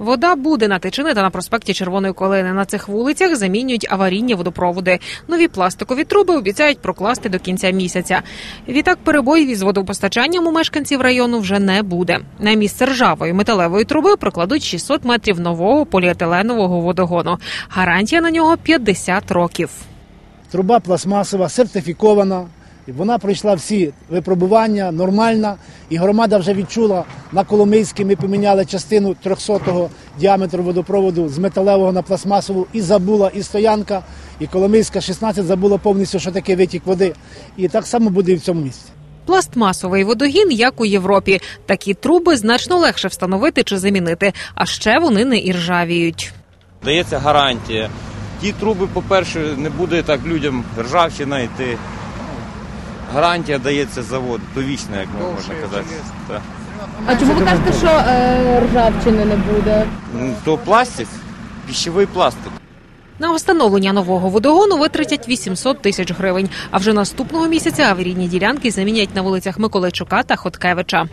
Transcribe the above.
Вода буде на Тичини та на проспекті Червоної Колини. На цих вулицях замінюють аварійні водопроводи. Нові пластикові труби обіцяють прокласти до кінця місяця. Відтак перебоїв із водопостачанням у мешканців району вже не буде. На місце ржавої металевої труби прокладуть 600 метрів нового поліетиленового водогону. Гарантія на нього 50 років. Труба пластмасова, сертифікована. І Вона пройшла всі випробування, нормальна. І громада вже відчула на Коломийській. Ми поміняли частину 300-го діаметру водопроводу з металевого на пластмасову. І забула і стоянка, і Коломийська 16 забула повністю, що таке витік води. І так само буде і в цьому місці. Пластмасовий водогін, як у Європі. Такі труби значно легше встановити чи замінити, а ще вони не іржавіють. Дається гарантія. Ті труби, по-перше, не буде так людям ржавчина йти. Гарантія дається завод, довічна, як можна казати. Так. А чому ви кажете, що е, ржавчини не буде? Ну, То пластик, піщовий пластик. На встановлення нового водогону витратять 800 тисяч гривень. А вже наступного місяця аварійні ділянки замінять на вулицях Миколайчука та Хоткевича.